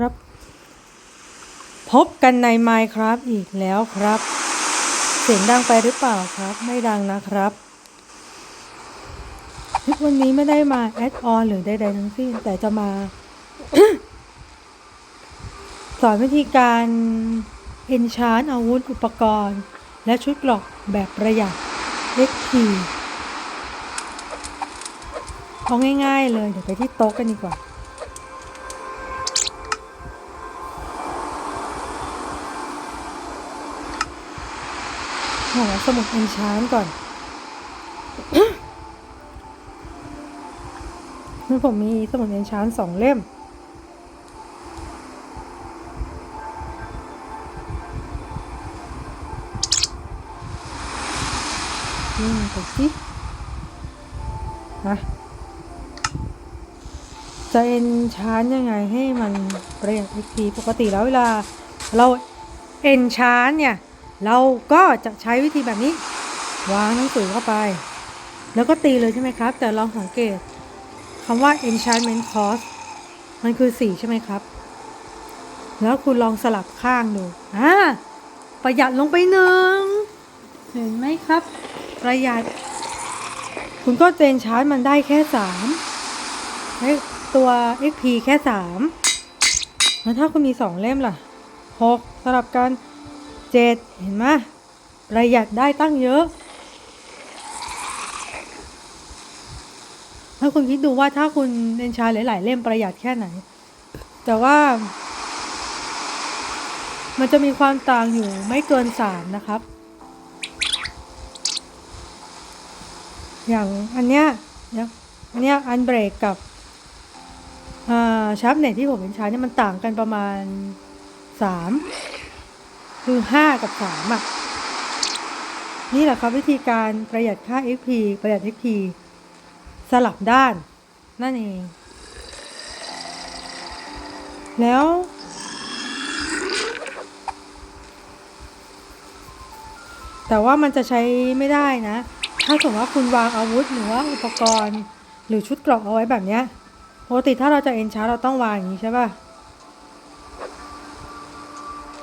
ครับ พบกันใน Minecraft อีกแล้วครับ เสียงดังไปหรือเปล่าครับ ไม่ดังนะครับวันนี้ไม่ได้มาแอดออนหรือใดๆทั้งสิ้น แต่จะมา สอนวิธีการเอนชานอาวุธอุปกรณ์ และชุดเกรอกแบบประหยัด XP เอาง่ายๆเลย เดี๋ยวไปที่โต๊ะกันดีกว่า หาสมุดเอนชานก่อนนี่ผมมีสมุดเอนชานสองเล่มนี่ไปสินะจะเอนชานยังไงให้มันประหยัด XP ปกติแล้วเวลาเราเอนชานเนี่ย เราก็จะใช้วิธีแบบนี้ วางหนังสือเข้าไป แล้วก็ตีเลยใช่ไหมครับ แต่ลองสังเกตคำว่า enchantment cost มันคือ4ใช่ไหมครับ แล้วคุณลองสลับข้างดูอ่าประหยัดลงไปหนึ่งเห็นไหมครับ ประหยัด คุณก็เจนชาร์จมันได้แค่3ให้ตัว XP แค่3แล้วถ้าคุณมี2เล่มล่ะ6สลับกัน เจ็ดเห็นไหมประหยัดได้ตั้งเยอะ ถ้าคุณคิดดูว่าถ้าคุณเอนชาหลาย ๆ เล่มประหยัดแค่ไหน แต่ว่า มันจะมีความต่างอยู่ไม่เกินสามนะครับ อย่างอันเนี้ยเนี่ยอันเนี้ยอันเบรกกับชาร์ปเน็ตที่ผมเป็นช้เนี่ยมันต่างกันประมาณสาม คือ5กับ3อะ นี่แหละครับวิธีการประหยัดค่า XP ประหยัด XP สลับด้าน นั่นเอง แล้ว แต่ว่ามันจะใช้ไม่ได้นะ ถ้าสมมติว่าคุณวางอาวุธหรือว่าอุปกรณ์ หรือชุดเกราะเอาไว้แบบเนี้ยปกติถ้าเราจะเอนชาร์เราต้องวางอย่างนี้ใช่ป่ะ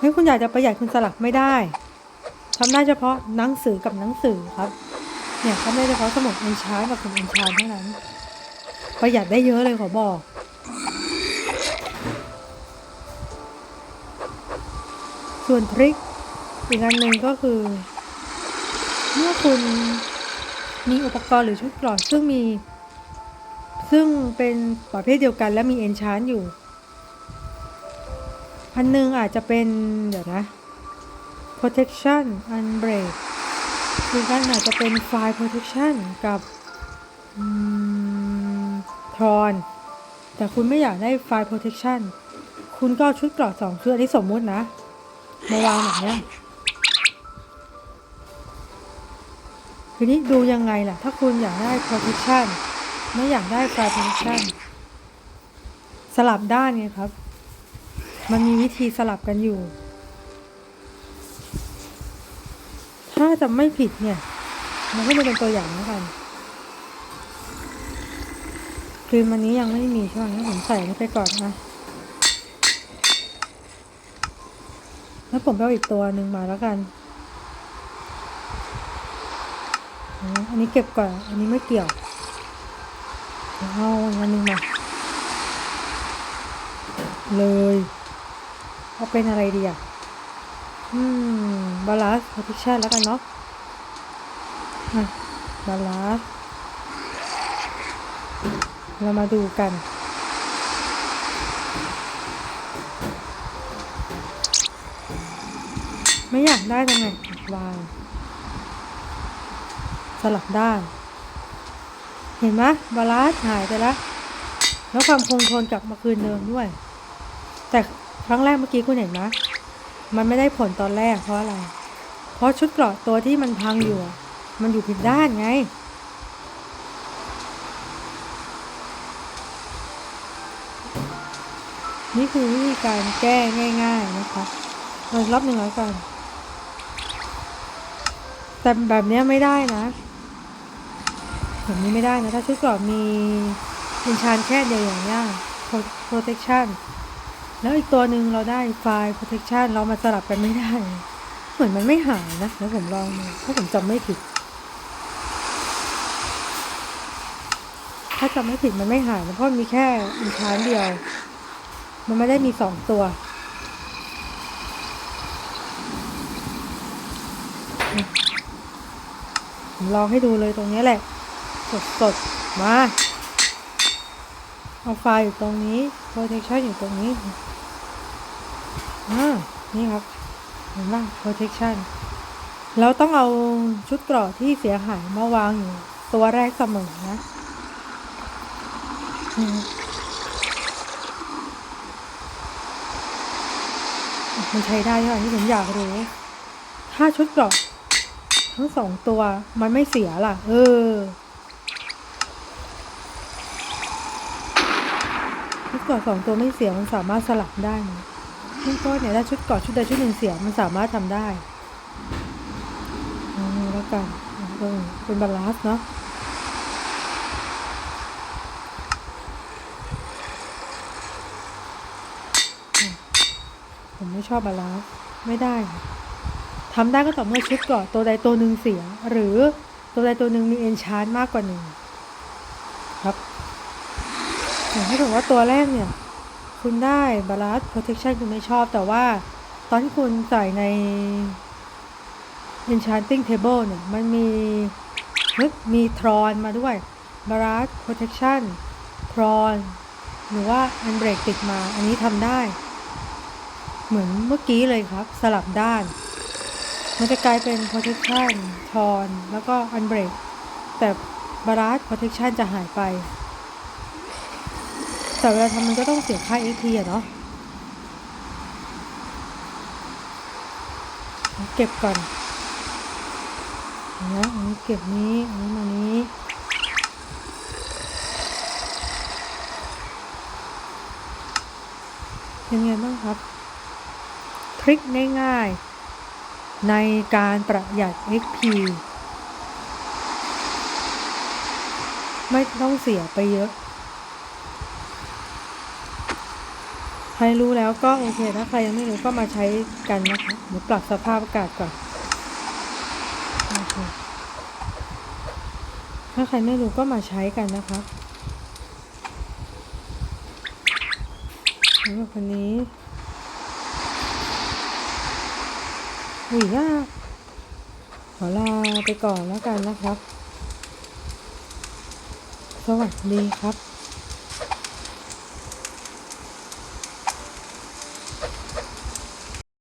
ฮ้ยคุณอยากจะประหยัดคุณสลับไม่ได้ทำได้เฉพาะหนังสือกับหนังสือครับ เนี่ยทำได้เฉพาะสมุดเอนชาร์กับสมุดเอนชาร์เท่านั้น ประหยัดได้เยอะเลยขอบอกส่วนทริคอีกอันหนึ่งก็คือ เมื่อคุณมีอุปกรณ์หรือชุดกรอนซึ่งมี ซึ่งเป็นประเภทเดียวกันและมีเอนชานอยู่ อันหนึงอาจจะเป็น เดี๋ยวนะ protection unbreak หรือกันอาจจะเป็น file protection กับทอน แต่คุณไม่อยากได้ file protection คุณก็ชุดเกราะสองชุดอันนี้สมมุตินะ มาวางแบบเนี้ยทีนี้ดูยังไงล่ะ ถ้าคุณอยากได้ protection ไม่อยากได้ file protection สลับด้านไงครับ มันมีวิธีสลับกันอยู่ ถ้าจะไม่ผิดเนี่ย มันก็จะเป็นตัวอย่างแล้วกันครีมอันนี้ยังไม่มีใช่ไหมงั้นผมใส่นี่ไปก่อนนะ แล้วผมไปเอาอีกตัวหนึ่งมาแล้วกัน อันนี้เก็บก่อน อันนี้ไม่เกี่ยวเอาอันนึงมา เลย เอาเป็นอะไรดีอะ อืม บาลานซ์โพซิชันแล้วกันเนาะบาลานซ์เรามาดูกัน ไม่อยากได้ตรงไหนวาง สลับด้าน เห็นไหมบาลานซ์หายไปแล้วแล้วความคงทนกลับมาคืนเดิมด้วย แต่ ครั้งแรกเมื่อกี้คุณเห็นไหมมันไม่ได้ผลตอนแรกเพราะอะไร เพราะชุดเกราะตัวที่มันพังอยู่ มันอยู่ผิดด้านไง นี่คือวิธีการแก้ง่าย ๆนะคะเรารอบหนึ่งแล้วกัน แต่แบบนี้ไม่ได้นะแบบนี้ไม่ได้นะ ถ้าชุดเกราะมีเป็นชานแค่เดียวอย่างเงี้ย protection แล้วอีกตัวหนึ่งเราได้ไฟล์ protection เรามาสลับกันไม่ได้ เหมือนมันไม่หายนะแล้วผมลองดูถ้าผมจำไม่ผิด ถ้าจำไม่ผิดมันไม่หายนะเพราะมีแค่อีกชานเดียว มันไม่ได้มีสองตัวผมลองให้ดูเลยตรงนี้แหละ สดสดๆมาเอาไฟล์อยู่ตรงนี้ protection อยู่ตรงนี้ อ่านี่ครับเห็นไหม protection เราต้องเอาชุดเกราะที่เสียหายมาวางอยู่ ตัวแรกเสมอนะมมันใช้ได้ใช่ไหมที่ผมอยากรู้ ถ้าชุดเกราะทั้งสองตัวมันไม่เสียล่ะ เออชุดเกราะสองตัวไม่เสียมันสามารถสลับได้นะ เบื้องต้นเนี่ยถ้าชุดเกาะชุดใดชุดหนึ่งเสียมันสามารถทำได้เอางี้แล้วกันเออเป็นบาลานซ์เนาะผมไม่ชอบบาลานซ์ไม่ได้ทำได้ก็ต่อเมื่อชุดเกาะตัวใดตัวหนึ่งเสีย หรือตัวใดตัวหนึ่งมีเอนชานมากกว่าหนึ่งครับอย่างที่บอกว่าตัวแรกเนี่ย คุณได้บาลานซ์ protection คุณไม่ชอบ แต่ว่าตอนที่คุณใส่ใน enchanting table เนี่ยมันมีนึกมีทรอนมาด้วยบาลานซ์ protection ทรอนหรือว่า unbreak ติดมา อันนี้ทำได้ เหมือนเมื่อกี้เลยครับ สลับด้าน มันจะกลายเป็น protection ทรอนแล้วก็ unbreak แต่บาลานซ์ protection จะหายไป แต่เวลาทำมันก็ต้องเสียค่า XP อะเนาะเก็บก่อนนะอันนี้เก็บนี้อันนี้มานี้เป็นไงบ้างครับ ทริคง่ายๆ ในการประหยัด XP ไม่ต้องเสียไปเยอะ ใค รรู้แล้วก็โอเคถ้าใครยังไม่รู้ก็มาใช้กันนะคะเดี๋ยวปรับสภาพอากาศก่อนโอเคถ้าใครไม่รู้ก็มาใช้กันนะคะสำหรับคนนี้อุ้ยยากขอลาไปก่อนแล้วกันนะครับ สวัสดีครับ